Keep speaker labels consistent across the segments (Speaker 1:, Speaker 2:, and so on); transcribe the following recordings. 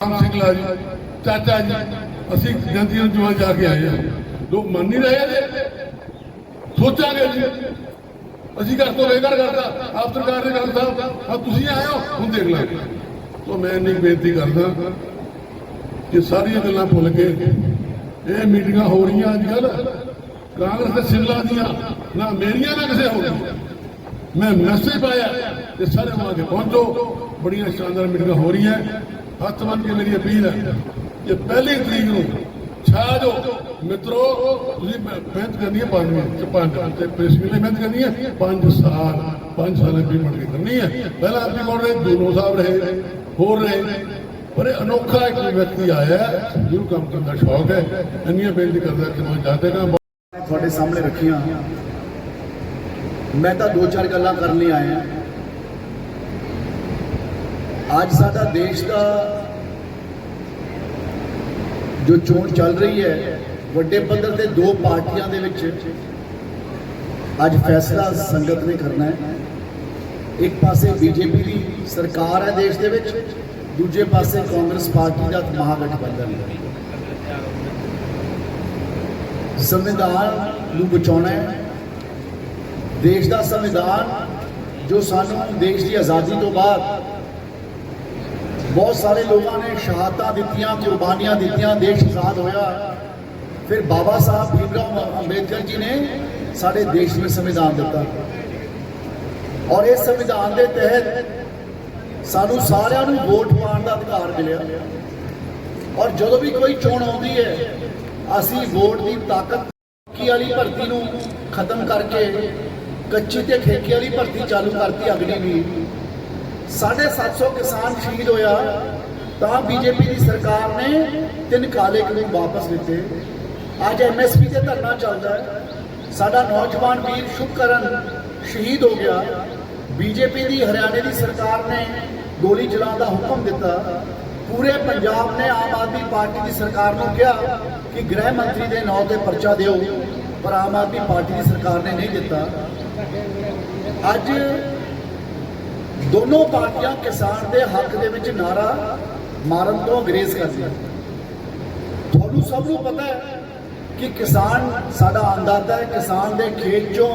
Speaker 1: ਰਾਮ ਸਿੰਘਲਾ ਜੀ, ਚਾਚਾ ਜੀ, ਅਸੀਂ ਜੰਤੀ ਨੂੰ ਜੁਆ ਜਾ ਕੇ ਆਏ ਆ। ਲੋਕ ਮੰਨ ਨਹੀਂ ਰਹੇ ਨੇ ਸੋਚਾਂਗੇ ਜੀ। ਅਸੀਂ ਘਰ ਤੋਂ ਬੇਘਰ ਕਰਦਾ ਆਪ ਸਰਕਾਰ ਨੇ ਕਰਦਾ ਆ ਤੁਸੀਂ ਆਏ ਹੋ, ਹੁਣ ਦੇਖ ਲਾਂਗੇ ਤੋਂ ਮੈਂ ਇੰਨੀ ਬੇਨਤੀ ਕਰਦਾ ਕਿ ਸਾਰੀਆਂ ਗੱਲਾਂ ਭੁੱਲ ਕੇ ਇਹ ਮੀਟਿੰਗਾਂ ਹੋ ਰਹੀਆਂ ਅੱਜ ਕੱਲ ਕਾਂਗਰਸ ਦੇ ਸਿਮਲਾ ਦੀਆਂ, ਨਾ ਮੇਰੀਆਂ, ਨਾ ਕਿਸੇ ਹੋਰ ਮੈਂ ਮੈਸੇਜ ਪਾਇਆ ਕਿ ਸਾਰੇ ਵਹਾਂ ਕੇ ਪਹੁੰਚੋ। ਬੜੀਆਂ ਸ਼ਾਨਦਾਰ ਮੀਟਿੰਗਾਂ ਹੋ ਰਹੀਆਂ। ਹੱਥ ਬੰਨ ਕੇ ਮੇਰੀ ਅਪੀਲ ਹੈ ਕਿ ਪਹਿਲੀ ਤਰੀਕ ਨੂੰ ਛਾ ਜੋ ਮਿੱਤਰੋ ਤੁਸੀਂ ਮਿਹ- ਮਿਹਨਤ ਕਰਨੀ ਹੈ ਪੰਜ ਮਿੰਟ ਪੰਜ ਤੇ ਪ੍ਰੈਸ ਵੀ ਲਈ ਮਿਹਨਤ ਕਰਨੀ ਹੈ ਪੰਜ ਸਾਲ ਪੰਜ ਸਾਲ ਦੀ ਮਿਹਨਤ ਕਰਨੀ ਹੈ ਪਹਿਲਾਂ ਆਪੀ ਕੋਲ ਰਹੇ ਦੋਨੋਂ ਸਾਹਿਬ ਰਹੇ ਹੋਰ ਰਹੇ ਪਰ ਇਹ ਅਨੋਖਾ ਇੱਕ ਵਿਅਕਤੀ ਆਇਆ ਹੈ, ਜਿਹਨੂੰ ਕੰਮ ਕਰਨ ਦਾ ਸ਼ੌਕ ਹੈ ਇੰਨੀਆਂ ਬੇਨਤੀ ਕਰਦਾ ਕਿ ਮੈਂ ਜਾਤੇਗਾ
Speaker 2: ਤੁਹਾਡੇ ਸਾਹਮਣੇ ਰੱਖੀਆਂ ਮੈਂ ਤਾਂ ਦੋ ਚਾਰ ਗੱਲਾਂ ਕਰਨ ਲਈ ਆਇਆ ਅੱਜ ਸਾਡਾ ਦੇਸ਼ ਦਾ ਜੋ ਚੋਣ ਚੱਲ ਰਹੀ ਹੈ, ਵੱਡੇ ਪੱਧਰ ਤੇ ਦੋ ਪਾਰਟੀਆਂ ਦੇ ਵਿੱਚ ਅੱਜ ਫੈਸਲਾ ਸੰਗਤ ਨੇ ਕਰਨਾ ਹੈ। ਇੱਕ ਪਾਸੇ ਬੀਜੇਪੀ ਦੀ ਸਰਕਾਰ ਹੈ ਦੇਸ਼ ਦੇ ਵਿੱਚ, ਦੂਜੇ ਪਾਸੇ ਕਾਂਗਰਸ ਪਾਰਟੀ ਦਾ ਮਹਾਗਠਬੰਧਨ। ਹੈ ਸੰਵਿਧਾਨ ਨੂੰ ਬਚਾਉਣਾ ਹੈ। ਦੇਸ਼ ਦਾ ਸੰਵਿਧਾਨ ਜੋ ਸਾਨੂੰ ਦੇਸ਼ ਦੀ ਆਜ਼ਾਦੀ ਤੋਂ ਬਾਅਦ ਬਹੁਤ ਸਾਰੇ ਲੋਕਾਂ ਨੇ ਸ਼ਹਾਦਤਾਂ ਦਿੱਤੀਆਂ, ਕੁਰਬਾਨੀਆਂ ਦਿੱਤੀਆਂ, ਦੇਸ਼ ਆਜ਼ਾਦ ਹੋਇਆ। ਫਿਰ ਬਾਬਾ ਸਾਹਿਬ ਭੀਮਰਾਓ ਅੰਬੇਦਕਰ ਜੀ ਨੇ ਸਾਡੇ ਦੇਸ਼ ਨੂੰ ਸੰਵਿਧਾਨ ਦਿੱਤਾ। ਔਰ ਇਸ ਸੰਵਿਧਾਨ ਦੇ ਤਹਿਤ ਸਾਨੂੰ ਸਾਰਿਆਂ ਨੂੰ ਵੋਟ ਪਾਉਣ ਦਾ ਅਧਿਕਾਰ ਮਿਲਿਆ। ਔਰ ਜਦੋਂ ਵੀ ਕੋਈ ਚੋਣ ਆਉਂਦੀ ਹੈ, ਅਸੀਂ ਵੋਟ ਦੀ ਤਾਕਤ ਕੀ ਵਾਲੀ ਭਰਤੀ ਨੂੰ ਖਤਮ ਕਰਕੇ, ਕੱਚੀ ਤੇ ਠੇਕੇ ਵਾਲੀ ਭਰਤੀ ਚਾਲੂ ਕਰਤੀ ਅਗਲੀ ਵੀ। 750 ਕਿਸਾਨ ਸ਼ਹੀਦ ਹੋਇਆ। ਤਾਂ ਬੀਜੇਪੀ ਦੀ ਸਰਕਾਰ ਨੇ ਤਿੰਨ ਕਾਲੇ ਕਾਨੂੰਨ ਵਾਪਸ ਲਿੱਤੇ ਅੱਜ ਐਮਐਸਪੀ ਤੇ ਧਰਨਾ ਚੱਲਦਾ ਹੈ। ਸਾਡਾ ਨੌਜਵਾਨ ਵੀਰ ਸ਼ੁਭਕਰਨ ਸ਼ਹੀਦ ਹੋ ਗਿਆ। ਬੀਜੇਪੀ ਦੀ ਹਰਿਆਣੇ ਦੀ ਸਰਕਾਰ ਨੇ ਗੋਲੀ ਚਲਾਉਣ ਦਾ ਹੁਕਮ ਦਿੱਤਾ। ਪੂਰੇ ਪੰਜਾਬ ਨੇ ਆਮ ਆਦਮੀ ਪਾਰਟੀ ਦੀ ਸਰਕਾਰ ਨੂੰ ਕਿਹਾ ਕਿ ਗ੍ਰਹਿ ਮੰਤਰੀ ਦੇ ਨਾਂ ਤੇ ਪਰਚਾ ਦਿਓ, ਪਰ ਆਮ ਆਦਮੀ ਪਾਰਟੀ ਦੀ ਸਰਕਾਰ ਨੇ ਨਹੀਂ ਦਿੱਤਾ। ਅੱਜ ਦੋਨੋਂ ਪਾਰਟੀਆਂ ਕਿਸਾਨ ਦੇ ਹੱਕ ਦੇ ਵਿੱਚ ਨਾਰਾ ਮਾਰਨ ਤੋਂ ਅੰਗਰੇਜ਼ ਕਰਦੀਆਂ ਤੁਹਾਨੂੰ ਸਭ ਨੂੰ ਪਤਾ ਹੈ ਕਿ ਕਿਸਾਨ ਸਾਡਾ ਅੰਦਾਜ਼ਾ ਹੈ, ਕਿਸਾਨ ਦੇ ਖੇਤ ਚੋਂ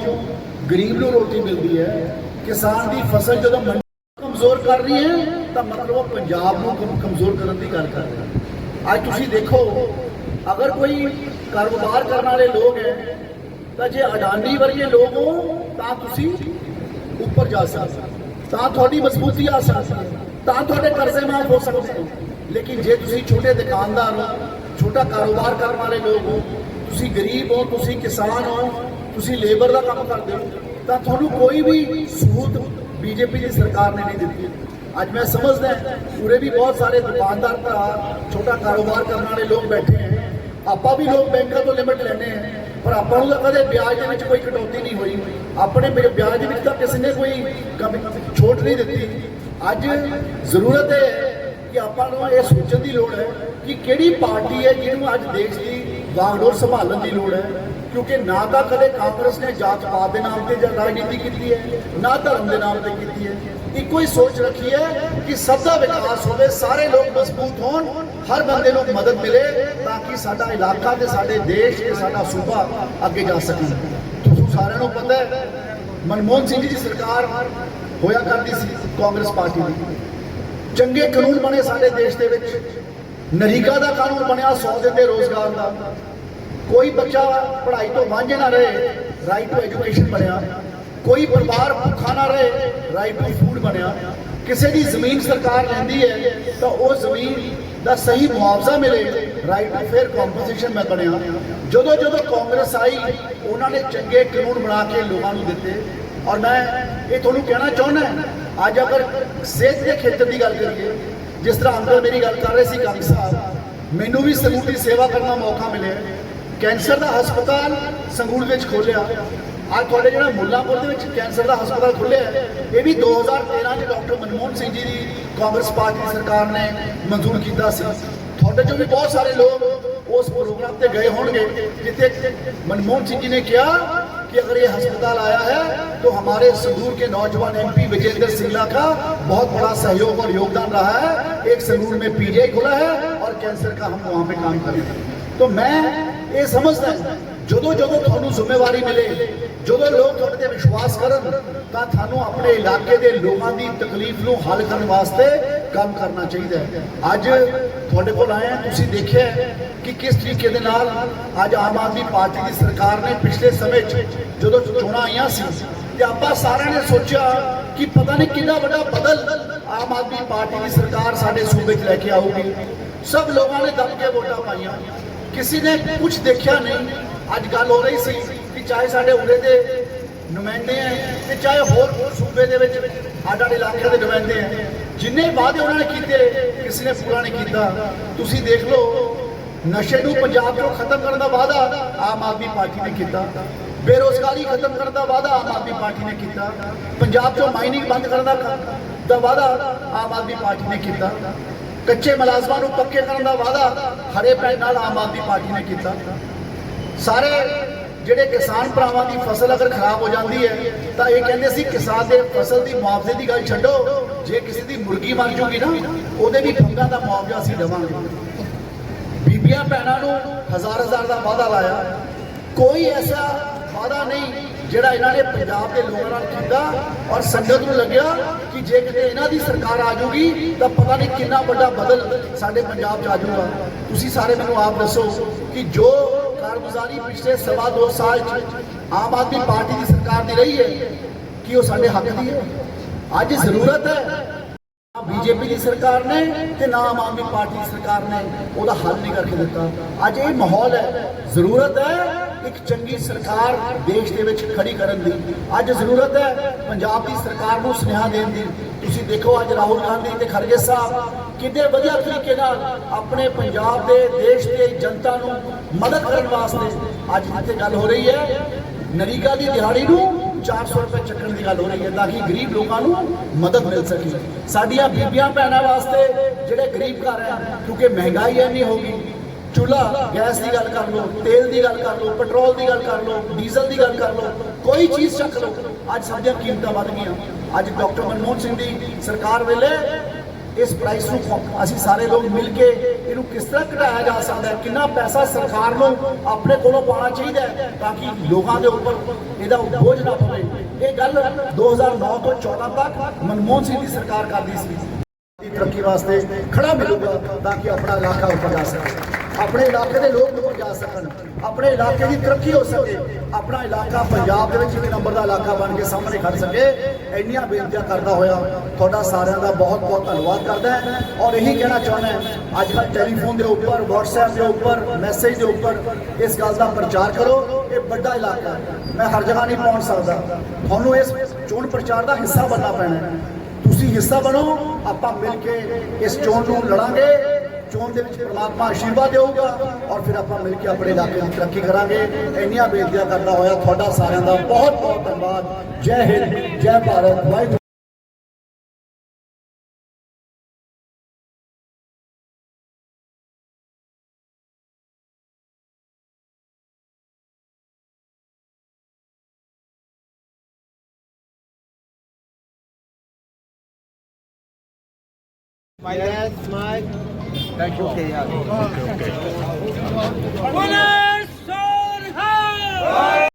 Speaker 2: ਗਰੀਬ ਨੂੰ ਰੋਟੀ ਮਿਲਦੀ ਹੈ। ਕਿਸਾਨ ਦੀ ਫਸਲ ਜਦੋਂ ਮੰਡੀ ਕਮਜ਼ੋਰ ਕਰ ਰਹੀ ਹੈ, ਤਾਂ ਮਤਲਬ ਉਹ ਪੰਜਾਬ ਨੂੰ ਕਮਜ਼ੋਰ ਕਰਨ ਦੀ ਗੱਲ ਕਰ ਰਿਹਾ ਅੱਜ ਤੁਸੀਂ ਦੇਖੋ, ਅਗਰ ਕੋਈ ਕਾਰੋਬਾਰ ਕਰਨ ਵਾਲੇ ਲੋਕ ਹੈ, ਤਾਂ ਜੇ ਅਡਾਨੀ ਵਰਗੇ ਲੋਕ ਹੋ ਤਾਂ ਤੁਸੀਂ ਉੱਪਰ ਜਾ ਸਕਦੇ ਤਾਂ ਤੁਹਾਡੀ ਮਜ਼ਬੂਤੀ ਆ ਸਕਦੀ ਤਾਂ ਤੁਹਾਡੇ ਕਰਜ਼ੇ ਮਾਫ ਹੋ ਸਕਦੇ ਲੇਕਿਨ ਜੇ ਤੁਸੀਂ ਛੋਟੇ ਦੁਕਾਨਦਾਰ ਹੋ ਛੋਟਾ ਕਾਰੋਬਾਰ ਕਰਨ ਵਾਲੇ ਲੋਕ ਹੋ ਤੁਸੀਂ ਗਰੀਬ ਹੋ ਤੁਸੀਂ ਕਿਸਾਨ ਹੋ ਤੁਸੀਂ ਲੇਬਰ ਦਾ ਕੰਮ ਕਰਦੇ ਹੋ ਤਾਂ ਤੁਹਾਨੂੰ ਕੋਈ ਵੀ ਸਹੂਲਤ ਬੀਜੇਪੀ ਦੀ ਸਰਕਾਰ ਨੇ ਨਹੀਂ ਦਿੱਤੀ। ਅੱਜ ਮੈਂ ਸਮਝਦਾ ਹਾਂ, ਉਰੇ ਵੀ ਬਹੁਤ ਸਾਰੇ ਦੁਕਾਨਦਾਰ ਭਰਾ ਛੋਟਾ ਕਾਰੋਬਾਰ ਕਰਨ ਵਾਲੇ ਲੋਕ ਬੈਠੇ ਹੈ ਆਪਾਂ ਵੀ ਲੋਕ ਬੈਂਕਾਂ ਤੋਂ ਲਿਮਟ ਲੈਣੇ ਆਪਾਂ ਨੂੰ ਤਾਂ ਕਦੇ ਵਿਆਜ ਦੇ ਵਿੱਚ ਕੋਈ ਕਟੌਤੀ ਨਹੀਂ ਹੋਈ। ਆਪਣੇ ਵਿ- ਵਿਆਜ ਵਿੱਚ ਤਾਂ ਕਿਸੇ ਨੇ ਕੋਈ ਛੋਟ ਨਹੀਂ ਦਿੱਤੀ। ਅੱਜ ਜ਼ਰੂਰਤ ਹੈ ਕਿ ਆਪਾਂ ਨੂੰ ਇਹ ਸੋਚਣ ਦੀ ਲੋੜ ਹੈ ਕਿ ਕਿਹੜੀ ਪਾਰਟੀ ਹੈ ਜਿਹਨੂੰ ਅੱਜ ਦੇਸ਼ ਦੀ ਵਾਗਡੋਰ ਸੰਭਾਲਣ ਦੀ ਲੋੜ ਹੈ। ਕਿਉਂਕਿ ਨਾ ਤਾਂ ਕਦੇ ਕਾਂਗਰਸ ਨੇ ਜਾਤ ਪਾਤ ਦੇ ਨਾਮ ਤੇ ਜਾਂ ਰਾਜਨੀਤੀ ਕੀਤੀ ਹੈ, ਨਾ ਧਰਮ ਦੇ ਨਾਮ ਤੇ ਕੀਤੀ ਹੈ। ਇੱਕੋ ਹੀ ਸੋਚ ਰੱਖੀ ਹੈ ਕਿ ਸਭ ਦਾ ਵਿਕਾਸ ਹੋਵੇ, ਸਾਰੇ ਲੋਕ ਮਜ਼ਬੂਤ ਹੋਣ। ਹਰ ਬੰਦੇ ਨੂੰ ਮਦਦ ਮਿਲੇ ਤਾਂ ਕਿ ਸਾਡਾ ਇਲਾਕਾ ਤੇ ਸਾਡੇ ਦੇਸ਼ ਤੇ ਸਾਡਾ ਸੂਬਾ ਅੱਗੇ ਜਾ ਸਕੇ। ਤੁਹਾਨੂੰ ਸਾਰਿਆਂ ਨੂੰ ਪਤਾ ਹੈ, ਮਨਮੋਹਨ ਸਿੰਘ ਦੀ ਸਰਕਾਰ ਹੋਇਆ ਕਰਦੀ ਸੀ ਕਾਂਗਰਸ ਪਾਰਟੀ ਦੀ। ਚੰਗੇ ਕਾਨੂੰਨ ਬਣੇ ਸਾਡੇ ਦੇਸ਼ ਦੇ ਵਿੱਚ। ਨਰੀਕਾ ਦਾ ਕਾਨੂੰਨ ਬਣਿਆ 100 ਦਿਨ ਦੇ ਰੋਜ਼ਗਾਰ ਦਾ। ਕੋਈ ਬੱਚਾ ਪੜ੍ਹਾਈ ਤੋਂ ਵਾਂਝੇ ਨਾ ਰਹੇ ਰਾਈਟ ਟੂ ਐਜੂਕੇਸ਼ਨ ਬਣਿਆ। ਕੋਈ ਪਰਿਵਾਰ ਭੁੱਖਾ ਨਾ ਰਹੇ ਰਾਈਟ ਟੂ ਫੂਡ ਬਣਿਆ। ਕਿਸੇ ਦੀ ਜ਼ਮੀਨ ਸਰਕਾਰ ਲੈਂਦੀ ਹੈ ਤਾਂ ਉਹ ਜ਼ਮੀਨ ਦਾ ਸਹੀ ਮੁਆਵਜ਼ਾ ਮਿਲੇ ਰਾਈਟ ਟੂ ਫੇਅਰ ਕੰਪਨਸੇਸ਼ਨ ਮੈਂ ਬਣਿਆ। ਜਦੋਂ ਜਦੋਂ ਕਾਂਗਰਸ ਆਈ, ਉਹਨਾਂ ਨੇ ਚੰਗੇ ਕਾਨੂੰਨ ਬਣਾ ਕੇ ਲੋਕਾਂ ਨੂੰ ਦਿੱਤੇ। ਔਰ ਮੈਂ ਇਹ ਤੁਹਾਨੂੰ ਕਹਿਣਾ ਚਾਹੁੰਦਾ ਅੱਜ ਅਗਰ ਸਿਹਤ ਦੇ ਖੇਤਰ ਦੀ ਗੱਲ ਕਰੀਏ, ਜਿਸ ਤਰ੍ਹਾਂ ਅੰਕਲ ਮੇਰੀ ਗੱਲ ਕਰ ਰਹੇ ਸੀ ਕੰਗ ਸਾਹਿਬ, ਮੈਨੂੰ ਵੀ ਸੰਗੂਰ ਦੀ ਸੇਵਾ ਕਰਨ ਦਾ ਮੌਕਾ ਮਿਲਿਆ। ਕੈਂਸਰ ਦਾ ਹਸਪਤਾਲ ਸੰਗੂਰ ਵਿੱਚ ਖੋਲਿਆ ਅੱਜ ਤੁਹਾਡੇ ਜਿਹੜਾ ਮੁੱਲਾਂਪੁਰ ਦੇ ਵਿੱਚ ਕੈਂਸਰ ਦਾ ਹਸਪਤਾਲ ਖੁੱਲਿਆ ਹੈ, ਇਹ ਵੀ 2013 ਚ ਡਾਕਟਰ ਮਨਮੋਹਨ ਸਿੰਘ ਜੀ ਦੀ ਕਾਂਗਰਸ ਪਾਰਟੀ ਦੀ ਸਰਕਾਰ ਨੇ ਮਨਜ਼ੂਰ ਕੀਤਾ ਸੀ ਤੁਹਾਡੇ ਚੋਂ ਵੀ ਬਹੁਤ ਸਾਰੇ ਲੋਕ ਉਸ ਪ੍ਰੋਗਰਾਮ ਤੇ ਗਏ ਹੋਣਗੇ ਜਿੱਥੇ ਮਨਮੋਹਨ ਸਿੰਘ ਜੀ ਨੇ ਕਿਹਾ ਕਿ कि अगर ये अस्पताल आया है तो हमारे संगरूर के नौजवान एमपी विजेंद्र सिंगला का बहुत बड़ा सहयोग और योगदान रहा है एक संगरूर में पीजीआई खुला है और कैंसर का हम वहाँ पे काम कर रहे हैं तो मैं ਇਹ ਸਮਝਦਾ ਜਦੋਂ ਜਦੋਂ ਤੁਹਾਨੂੰ ਜ਼ਿੰਮੇਵਾਰੀ ਮਿਲੇ, ਜਦੋਂ ਲੋਕ ਤੁਹਾਡੇ ਤੇ ਵਿਸ਼ਵਾਸ ਕਰਨ, ਤਾਂ ਤੁਹਾਨੂੰ ਆਪਣੇ ਇਲਾਕੇ ਦੇ ਲੋਕਾਂ ਦੀ ਤਕਲੀਫ ਨੂੰ ਹੱਲ ਕਰਨ ਵਾਸਤੇ ਕੰਮ ਕਰਨਾ ਚਾਹੀਦਾ ਹੈ। ਅੱਜ ਤੁਹਾਡੇ ਕੋਲ ਆਇਆ ਤੁਸੀਂ ਦੇਖਿਆ ਕਿ ਕਿਸ ਤਰੀਕੇ ਦੇ ਨਾਲ ਅੱਜ ਆਮ ਆਦਮੀ ਪਾਰਟੀ ਦੀ ਸਰਕਾਰ ਨੇ ਪਿਛਲੇ ਸਮੇਂ 'ਚ ਜਦੋਂ ਚੋਣਾਂ ਆਈਆਂ ਸੀ, ਤੇ ਆਪਾਂ ਸਾਰਿਆਂ ਨੇ ਸੋਚਿਆ ਕਿ ਪਤਾ ਨਹੀਂ ਕਿੰਨਾ ਵੱਡਾ ਬਦਲ ਆਮ ਆਦਮੀ ਪਾਰਟੀ ਦੀ ਸਰਕਾਰ ਸਾਡੇ ਸੂਬੇ 'ਚ ਲੈ ਕੇ ਆਊਗੀ। ਸਭ ਲੋਕਾਂ ਨੇ ਦਬ ਕੇ ਵੋਟਾਂ ਪਾਈਆਂ। ਕਿਸੇ ਨੇ ਕੁਝ ਦੇਖਿਆ ਨਹੀਂ ਅੱਜ ਗੱਲ ਹੋ ਰਹੀ ਸੀ ਕਿ ਚਾਹੇ ਸਾਡੇ ਉਰੇ ਦੇ ਨੁਮਾਇੰਦੇ ਹੈ ਤੇ ਚਾਹੇ ਹੋਰ ਹੋਰ ਸੂਬੇ ਦੇ ਵਿੱਚ ਸਾਡਾ ਇਲਾਕੇ ਦੇ ਨੁਮਾਇੰਦੇ ਹੈ ਜਿੰਨੇ ਵਾਅਦੇ ਉਹਨਾਂ ਨੇ ਕੀਤੇ, ਕਿਸੇ ਨੇ ਪੂਰਾ ਨਹੀਂ ਕੀਤਾ। ਤੁਸੀਂ ਦੇਖ ਲਓ, ਨਸ਼ੇ ਨੂੰ ਪੰਜਾਬ ਤੋਂ ਖਤਮ ਕਰਨ ਦਾ ਵਾਅਦਾ ਆਮ ਆਦਮੀ ਪਾਰਟੀ ਨੇ ਕੀਤਾ। ਬੇਰੋਜ਼ਗਾਰੀ ਖਤਮ ਕਰਨ ਦਾ ਵਾਅਦਾ ਆਮ ਆਦਮੀ ਪਾਰਟੀ ਨੇ ਕੀਤਾ। ਪੰਜਾਬ 'ਚੋਂ ਮਾਈਨਿੰਗ ਬੰਦ ਕਰਨ ਦਾ ਦਾ ਵਾਅਦਾ ਆਮ ਆਦਮੀ ਪਾਰਟੀ ਨੇ ਕੀਤਾ। ਕੱਚੇ ਮੁਲਾਜ਼ਮਾਂ ਨੂੰ ਪੱਕੇ ਕਰਨ ਦਾ ਵਾਅਦਾ ਹਰੇ ਪੈਨ ਨਾਲ ਆਮ ਆਦਮੀ ਪਾਰਟੀ ਨੇ ਕੀਤਾ। ਸਾਰੇ ਜਿਹੜੇ ਕਿਸਾਨ ਭਰਾਵਾਂ ਦੀ ਫਸਲ ਅਗਰ ਖਰਾਬ ਹੋ ਜਾਂਦੀ ਹੈ, ਤਾਂ ਇਹ ਕਹਿੰਦੇ ਸੀ, ਕਿਸਾਨ ਦੇ ਫਸਲ ਦੀ ਮੁਆਵਜ਼ੇ ਦੀ ਗੱਲ ਛੱਡੋ। ਜੇ ਕਿਸੇ ਦੀ ਮੁਰਗੀ ਮਰ ਜੂਗੀ ਨਾ, ਉਹਦੇ ਵੀ ਫੰਗਾਂ ਦਾ ਮੁਆਵਜ਼ਾ ਅਸੀਂ ਦੇਵਾਂਗੇ। ਬੀਬੀਆਂ ਭੈਣਾਂ ਨੂੰ ਹਜ਼ਾਰ ਹਜ਼ਾਰ ਦਾ ਵਾਅਦਾ ਲਾਇਆ। ਕੋਈ ਐਸਾ ਵਾਅਦਾ ਨਹੀਂ ਜਿਹੜਾ ਇਹਨਾਂ ਨੇ ਪੰਜਾਬ ਦੇ ਲੋਕਾਂ ਨਾਲ ਕੀਤਾ ਔਰ ਸੰਗਤ ਨੂੰ ਲੱਗਿਆ ਕਿ ਜੇ ਕਿਤੇ ਇਹਨਾਂ ਦੀ ਸਰਕਾਰ ਆ ਜੂਗੀ, ਤਾਂ ਪਤਾ ਨਹੀਂ ਕਿੰਨਾ ਵੱਡਾ ਬਦਲ ਸਾਡੇ ਪੰਜਾਬ 'ਚ ਆ ਜਾਊਗਾ ਤੁਸੀਂ ਸਾਰੇ ਮੈਨੂੰ ਆਪ ਦੱਸੋ ਕਿ ਜੋ ਕਾਰਗੁਜ਼ਾਰੀ ਪਿਛਲੇ ਸਵਾ ਦੋ ਸਾਲ 'ਚ ਆਮ ਆਦਮੀ ਪਾਰਟੀ ਦੀ ਸਰਕਾਰ ਦੀ ਰਹੀ ਹੈ, ਕਿ ਉਹ ਸਾਡੇ ਹੱਕ ਦੀ ਹੈ? ਅੱਜ ਜ਼ਰੂਰਤ ਹੈ ਬੀਜੇਪੀ ਦੀ ਸਰਕਾਰ ਨੇ ਤੇ ਨਾ ਆਮ ਆਦਮੀ ਪਾਰਟੀ ਦੀ ਸਰਕਾਰ ਨੇ ਉਹਦਾ ਹੱਲ ਨਹੀਂ ਕਰਕੇ ਦਿੱਤਾ। ਅੱਜ ਇਹ ਮਾਹੌਲ ਹੈ, ਜ਼ਰੂਰਤ ਹੈ ਇੱਕ ਚੰਗੀ ਸਰਕਾਰ ਦੇਸ਼ ਦੇ ਵਿੱਚ ਖੜੀ ਕਰਨ ਦੀ। ਅੱਜ ਜ਼ਰੂਰਤ ਹੈ, ਪੰਜਾਬ ਦੀ ਸਰਕਾਰ ਨੂੰ ਸੁਨੇਹਾ ਦੇਣ ਦੀ। ਤੁਸੀਂ ਦੇਖੋ ਅੱਜ ਰਾਹੁਲ ਗਾਂਧੀ ਤੇ ਖਰਗੇ ਸਾਹਿਬ ਕਿੰਨੇ ਵਧੀਆ ਤਰੀਕੇ ਨਾਲ ਆਪਣੇ ਪੰਜਾਬ ਦੇ ਦੇਸ਼ ਦੇ ਜਨਤਾ ਨੂੰ ਮਦਦ ਕਰਨ ਵਾਸਤੇ ਅੱਜ ਜਿੱਥੇ ਗੱਲ ਹੋ ਰਹੀ ਹੈ। ਨਰੀਕਾ ਦੀ ਦਿਹਾੜੀ ਨੂੰ 400 ਰੁਪਏ ਚੱਕਣ ਦੀ ਗੱਲ ਹੋ ਰਹੀ ਹੈ ਤਾਂ ਕਿ ਗਰੀਬ ਲੋਕਾਂ ਨੂੰ ਮਦਦ ਮਿਲ ਸਕੇ। ਸਾਡੀਆਂ ਬੀਬੀਆਂ ਭੈਣਾਂ ਵਾਸਤੇ ਜਿਹੜੇ ਗਰੀਬ ਘਰ ਹੈ, ਕਿਉਂਕਿ ਮਹਿੰਗਾਈ ਇੰਨੀ ਹੋ ਗਈ, ਚੁੱਲ੍ਹਾ, ਗੈਸ ਦੀ ਗੱਲ ਕਰ ਲਓ, ਤੇਲ ਦੀ ਗੱਲ ਕਰ ਲਓ, ਪੈਟਰੋਲ ਦੀ ਗੱਲ ਕਰ ਲਓ, ਡੀਜ਼ਲ ਦੀ ਗੱਲ ਕਰ ਲਓ, ਕੋਈ ਚੀਜ਼ ਚੱਕ ਲਓ, ਅੱਜ ਸਭ ਦੀਆਂ ਕੀਮਤਾਂ ਵੱਧ ਗਈਆਂ। ਅੱਜ ਡਾਕਟਰ ਮਨਮੋਹਨ ਸਿੰਘ ਦੀ ਸਰਕਾਰ ਵੇਲੇ ਇਸ ਪ੍ਰਾਈਸ ਨੂੰ ਅਸੀਂ ਸਾਰੇ ਲੋਕ ਮਿਲ ਕੇ ਇਹਨੂੰ ਕਿਸ ਤਰ੍ਹਾਂ ਘਟਾਇਆ ਜਾ ਸਕਦਾ ਹੈ? ਕਿੰਨਾ ਪੈਸਾ ਸਰਕਾਰ ਨੂੰ ਆਪਣੇ ਕੋਲੋਂ ਪਾਉਣਾ ਚਾਹੀਦਾ ਹੈ ਤਾਂ ਕਿ ਲੋਕਾਂ ਦੇ ਉੱਪਰ ਇਹਦਾ ਬੋਝ ਨਾ ਪਵੇ? ਇਹ ਗੱਲ 2009 ਤੋਂ 14 ਤੱਕ ਮਨਮੋਹਨ ਸਿੰਘ ਦੀ ਸਰਕਾਰ ਕਰਦੀ ਸੀ। ਤਰੱਕੀ ਵਾਸਤੇ ਖੜਾ ਮਿਲੂਗਾ ਤਾਂ ਕਿ ਆਪਣਾ ਇਲਾਕਾ ਉੱਪਰ ਜਾ ਸਕੇ। ਆਪਣੇ ਇਲਾਕੇ ਦੇ ਲੋਕ ਦੂਰ ਜਾ ਸਕਣ, ਆਪਣੇ ਇਲਾਕੇ ਦੀ ਤਰੱਕੀ ਹੋ ਸਕੇ, ਆਪਣਾ ਇਲਾਕਾ ਪੰਜਾਬ ਦੇ ਵਿੱਚ ਇੱਕ ਨੰਬਰ ਦਾ ਇਲਾਕਾ ਬਣ ਕੇ ਸਾਹਮਣੇ ਖੜ ਸਕੇ, ਇੰਨੀਆਂ ਬੇਨਤੀਆਂ ਕਰਦਾ ਹੋਇਆ, ਤੁਹਾਡਾ ਸਾਰਿਆਂ ਦਾ ਬਹੁਤ ਬਹੁਤ ਧੰਨਵਾਦ ਕਰਦਾ ਔਰ ਇਹੀ ਕਹਿਣਾ ਚਾਹੁੰਦਾ ਅੱਜ ਕੱਲ੍ਹ ਟੈਲੀਫੋਨ ਦੇ ਉੱਪਰ, WhatsApp ਦੇ ਉੱਪਰ ਮੈਸੇਜ ਦੇ ਉੱਪਰ ਇਸ ਗੱਲ ਦਾ ਪ੍ਰਚਾਰ ਕਰੋ, ਇਹ ਵੱਡਾ ਇਲਾਕਾ ਹੈ। ਮੈਂ ਹਰ ਜਗ੍ਹਾ ਨਹੀਂ ਪਹੁੰਚ ਸਕਦਾ। ਤੁਹਾਨੂੰ ਇਸ ਚੋਣ ਪ੍ਰਚਾਰ ਦਾ ਹਿੱਸਾ ਬਣਨਾ ਪੈਣਾ ਤੁਸੀਂ ਹਿੱਸਾ ਬਣੋ, ਆਪਾਂ ਮਿਲ ਕੇ ਇਸ ਚੋਣ ਨੂੰ ਲੜਾਂਗੇ। ਚੋਣ ਦੇ ਵਿੱਚ ਪ੍ਰਮਾਤਮਾ ਆਸ਼ੀਰਵਾਦ ਦੇਊਗਾ ਔਰ ਫਿਰ ਆਪਾਂ ਮਿਲ ਕੇ ਆਪਣੇ ਇਲਾਕੇ ਦੀ ਤਰੱਕੀ ਕਰਾਂਗੇ। ਇੰਨੀਆਂ ਬੇਨਤੀਆਂ ਕਰਦਾ ਹੋਇਆ ਤੁਹਾਡਾ ਸਾਰਿਆਂ ਦਾ ਬਹੁਤ ਬਹੁਤ ਧੰਨਵਾਦ। ਜੈ ਹਿੰਦ ਜੈ Bharat Waheguru.
Speaker 3: Yes, Mike.
Speaker 2: Thank you.
Speaker 3: Okay, yeah. Okay, okay. Winners, Son